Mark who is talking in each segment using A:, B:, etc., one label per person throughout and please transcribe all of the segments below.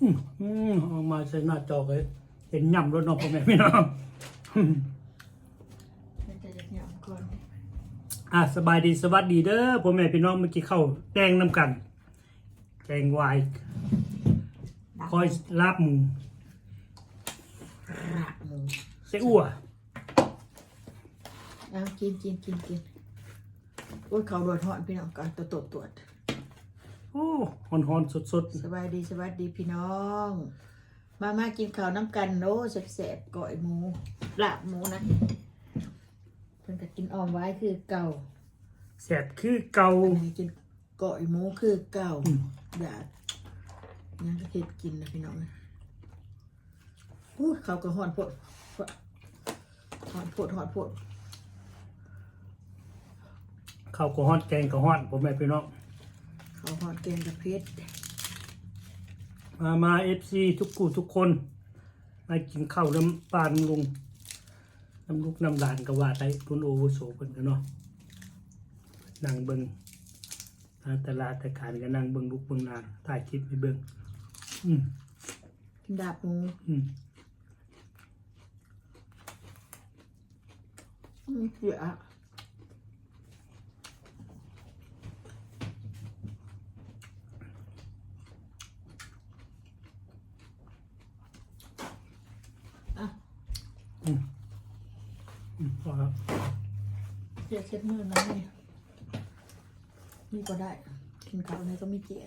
A: อืมอืมเอามาใส่หน้าจอเลยเห็นย่ำรถน้องพ่อแม่พี่น้องอืม
B: มันจะหยาบก่อน
A: อะสบายดีสวัสดีเด้อพ่อแม่พี่น้องเมื่อกี้เข้าแดงน้ำกันแกงวายคอยลาบหมู
B: ระหมู
A: เสอ้ว
B: เอากินกินกินกินโอ้ยเขาโดนหอนพี่น้องก่อนตรวจตรวจตรวจ
A: โอ้หอนหอนๆสดสด
B: สบายดีสวัสดีพี่น้อง มามากินข้าวน้ำกันโน้แสบๆก่อยหมูลาบหมูนะเพิ่นก็กินออมไว้คือเก่า
A: ๆแสบคือเก่า
B: อันนี้กินก่อยหมูคือเก่า
A: อืม
B: อยากยังก็เฮ็ดกินนะพี่น้องนะอู้เขาก็หอนโพดหอนโพดหอนโพด
A: ข้าวก็ฮอดแกงก็ฮอดพ่อแม่พี่น้อง
B: เขาหอนแกงกับเพชร
A: มามาเอฟซีทุกกูทุกคนมากินข้าวน้ำปลาน้ำลุงน้ำลูกน้ำหลานก็ว่าได้พุ่นโอวุโสเพิ่นกันเนาะนั่งเบิ่งทางตลาดแต่การก็นั่งเบิ่งลูกเบิ่งหลานถ่ายคลิปให้เบิ่งอืม
B: กินดาบหมู
A: อืม
B: อืมเยอะอะ
A: อืมพอครับ
B: เจียเช็ดมือนะนี่นี่ก็ได้ กินข้าวนี่ก็ไม่เจีย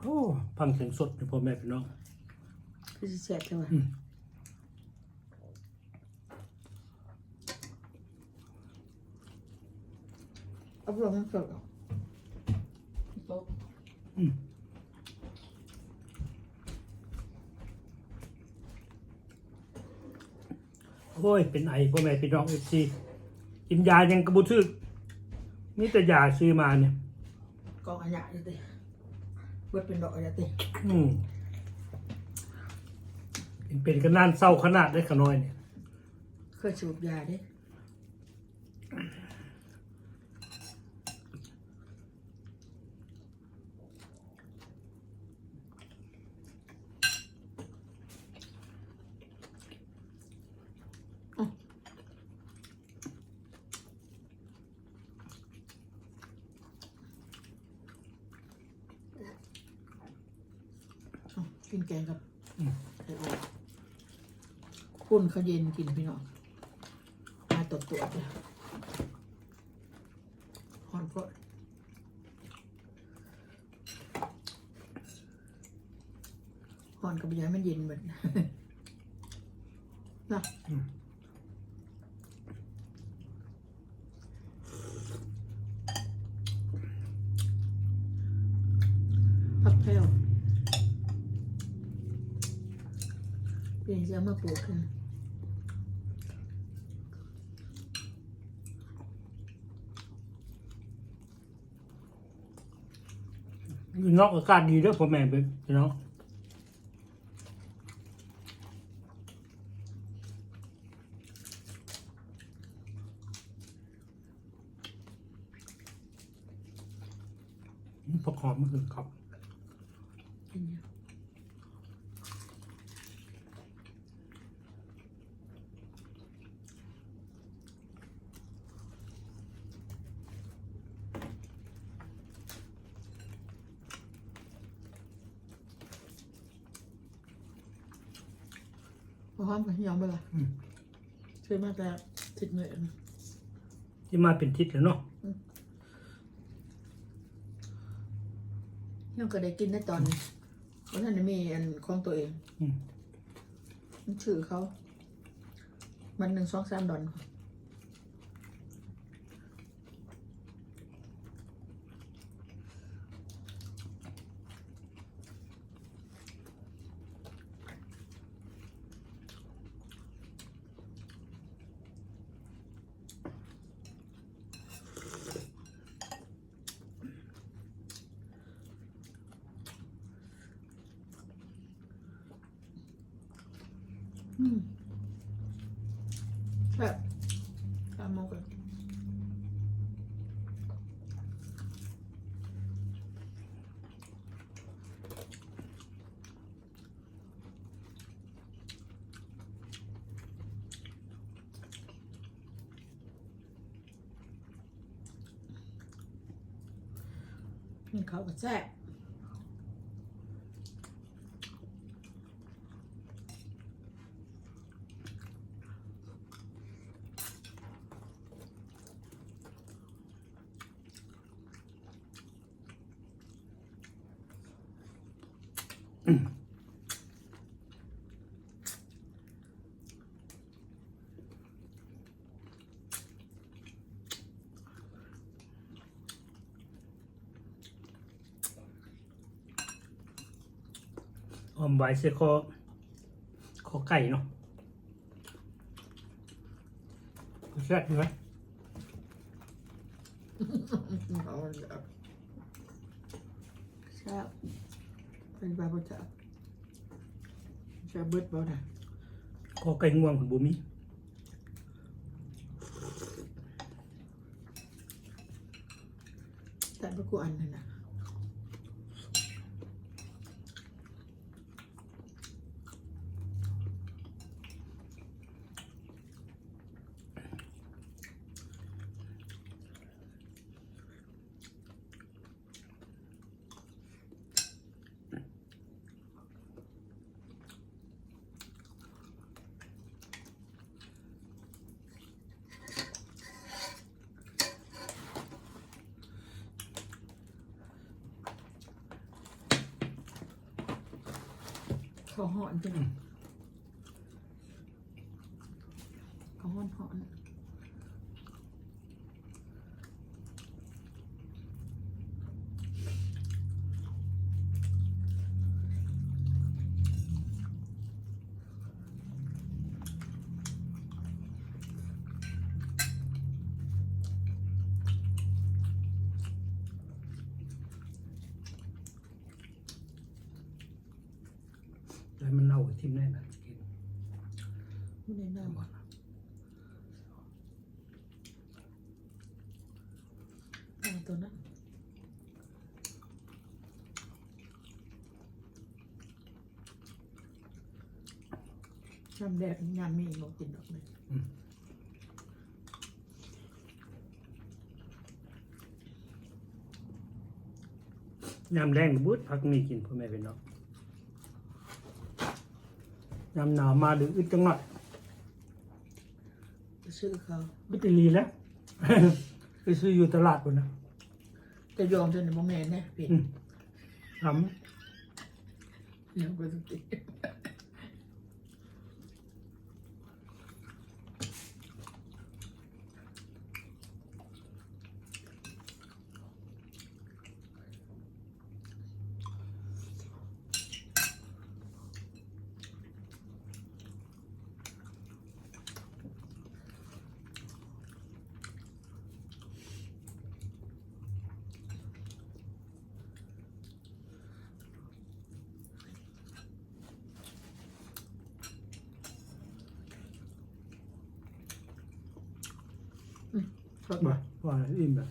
A: โอ้ฟังเสียงสดนี่พ่อแม่พี่น้อง
B: คือสิเสียจังวะ
A: อืม
B: เอาลงมันสดเหรอโต๊ะ
A: อืม โอ้ย เป็นไอพ่อแม่พี่น้องเอฟซีกินยายังกระบุทึกนี่แต่ยาซื้อมาเนี่ย
B: กองอันใหญ่เลยติเบิดเป็นดอกเลยติ
A: อืมเป็นเป็นกันนานเศร้าขนาดได้ขน้อยเนี่ย
B: เคยสูบยาดิ กินแกงกับ
A: อืม
B: ไข่ออกคุณเขาเย็นกินพี่น้องมาตรวจตรวจเลยหอนพดหอนกับยายมันเย็นเหมือนนะ
A: อืม
B: พักแพ้วเปลี่ยนเสื้อมา ปลูกกัน
A: อยู่นอกอากาศดีด้วยพ่อแม่พี่น้องประกอบมันคือครับ
B: พอหอมกันยอมไปละ
A: อืม
B: ซื้อมาแต่ติดเหนื่อยนะ
A: ที่มาเป็นทิศแล้วเนาะ
B: ยังก็ได้กินได้ตอนนี้เพราะท่านได้มีอันของตัวเอง
A: อืม
B: มันชื่อเขา มันหนึ่งสองสามดอน อืมแบบตามโมกันนี่เขาก็แซ่บ
A: ออมไว้เสียคอคอไก่เนาะแซ่บไหม
B: เขาแซ่บแซ่บเป็นบาบุจับแซ่บเบิดบ่นะ
A: คอไก่ง่วงของบุมี
B: แต่ประกูอันนั่นนะ เขาหอนจังเขาหอนหอน
A: แล้วมันเน่า กับทิ่มแน่นะกิน
B: ไม่ได้น่าบอกเอาตัวนั้นน้ำแดงงานมีบอกกินดอกเลย
A: ยำแรงบุดพักมีกินพ่อแม่เป็นเนาะ ยำหนาวมาดึงอึดจังหน่อย
B: ไปซื้อเขา
A: บิตรีแล้ว ไปซื้ออยู่ตลาดบนนะ
B: จะยอมจนในโมเมนต์เนี่ยพี่
A: อืมท
B: เดี๋ยวไปสุดที่ำ
A: มาว่าอิ่มแบบ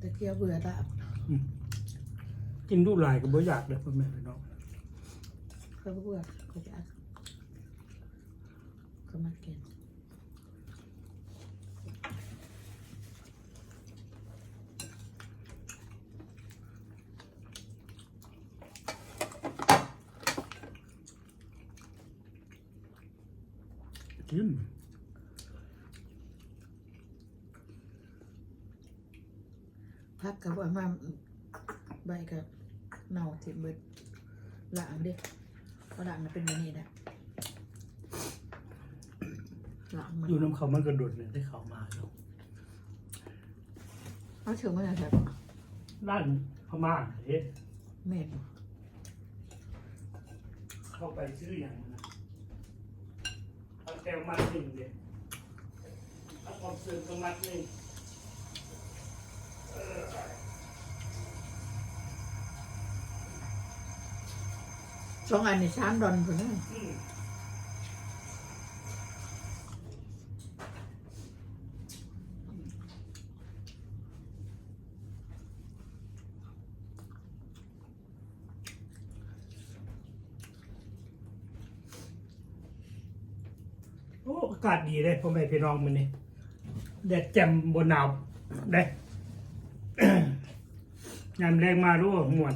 B: ตะเกียบเบื่อละ
A: กินดูหลายก็บ่อยากเลยพ่อแม่เป็นเนาะ
B: เขาก็เบื่อเขาจะเอาเขามากิน
A: กิน
B: พักกับว่ามาใบกับเน่าถิ่มเบิดหลังดิเพราะหลังมันเป็นแบบนี้นะหลังมัน
A: อยู่น้ำเขามันกระโดดเนี่ยได้เขามาแล้ว
B: เอาเชือกมาจากไหนปะ
A: ด้านพม่าเอ๊ะ
B: เม็ด
A: เข้าไปซื้ออย่างนั้นนะเอา แก้วมาหนึ่งเดียวเอาออกเสือกกระมัดนี่
B: สองอันนี่สามดอนคนนั้น
A: อืม อ้อากาศดีเลยพ่อแม่พี่น้องมันนี่แดดแจ่มบนหนาวได้ยามแรงมารู้ว่าม่วน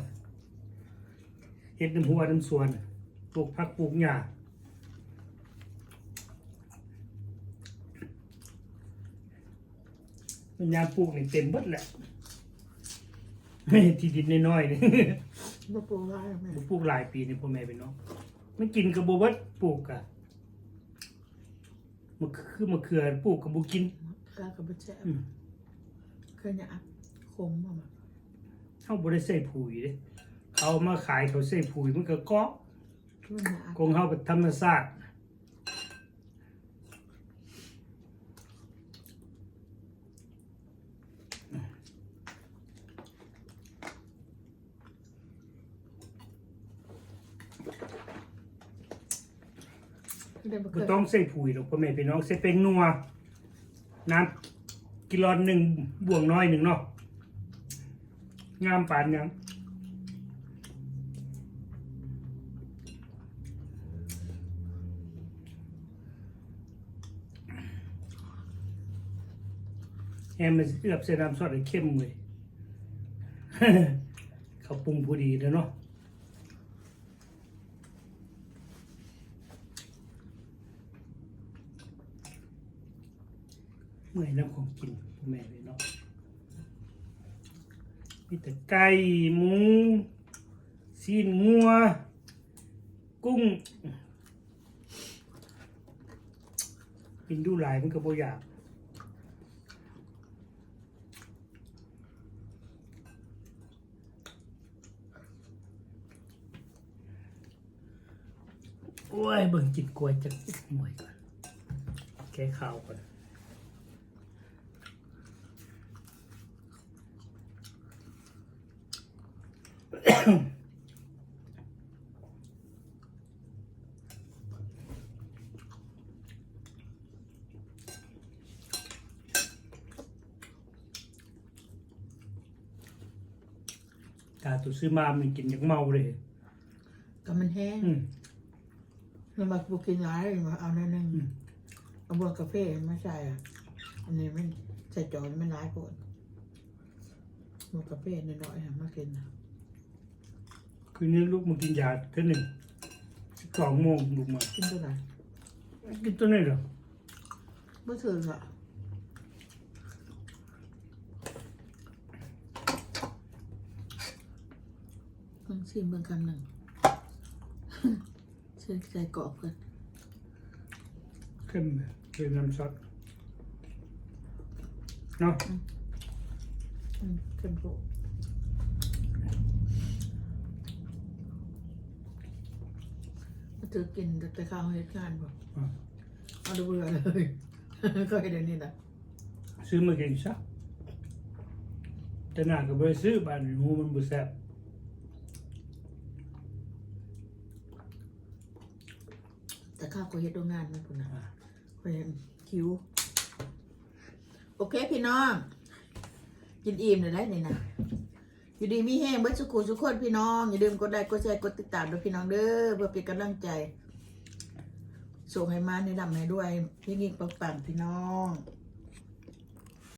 A: เฮ็ดน้ำหัวน้ำสวนปลูกผักปลูกหญ้ามันยามปลูกนี่เต็มเบิดแหละที่ดินน้อยๆนี่
B: บ่ปลูกไว้แม่
A: บ่ปลูกหลายปีนี่พ่อแม่พี่น้องมันกินกับบ่เบิดปลูกอะ มันคือมะเขือปลูกกับบ่กิน
B: กากับบ่แซ่บ
A: อืม
B: เคยเนี่ยอักคมบ่มา
A: เฮาบ่ได้ใส่ปุ๋ยเด้เขาเอามาขายเขาใส่ปุ๋ยมันก็เกาะ
B: เคยเนี่ยอัก
A: ของเฮาเป็นธรรมชาติบ่
B: เดี๋ยวบ่เคย
A: ต้องใส่ปุ๋ยหรอกพ่อแม่พี่น้องใส่เป็นนัว น้ำกิโลหนึ่งบวงน้อยหนึ่งเนาะงามปานยังแอมมันเอือบใส่น้ำซอสให้เข้มเลย เขาปรุงพอดีแล้วเนาะ เมื่อยน้ำของกินพ่อแม่เลยเนาะมีแต่ไก่หมูซีนงัว กุ้งกินดูหลายมันก็บ่อยากโอ้ยเบิ่งกินกล้วยจักหน่วยก่อนแก้ข้าวก่อน กาตุซื้อมามันกินอย่างเมาเลย
B: ก็มันแห้ง
A: อืม
B: แล้วมาบ่กินหลายมาเอาหนิดนึง
A: อืม
B: เอาบวกกาแฟมาใส่อะ อันนี้มันใส่จอนมันหลายโพดบวกกาแฟน้อยๆอะมากินน่ะ
A: คืนนี้ลูกมากินยาเท่าหนึ่งสิบสองโมงลูกมา
B: กินตัวไหน
A: กินตัวนี้เหรอ
B: บ่ถึงอะเพิ่งชิมเบิ่งคำหนึ่งใส่ใส่กรอบกัน
A: เข้มเป็นน้ำซอสเนาะ
B: อืมเข้มโพด มาถือกินแต่ข้าวเฮ็ดงานบ่
A: อะ
B: เอาดูเบื่อเลยก็ให้เดี๋ยวนี้นะ
A: ซื้อมากินซะแต่หน้าก็บ่ไปซื้อบ้านหูมันบุแซ่บ
B: แต่ข้าวก็เฮ็ดโรงงานมันพุ่นนะก็เห็นคิว โอเคพี่น้อง กินอิ่มเลยได้นี่นะ อยู่ดีมีแห้งเบิดสุขุสุขคนพี่น้อง อย่าลืมกดไลค์กดแชร์กดติดตามด้วยพี่น้องเด้อเพื่อเป็นกำลังใจส่งให้มาในดำให้ด้วยพี่งิ่งปังๆพี่น้อง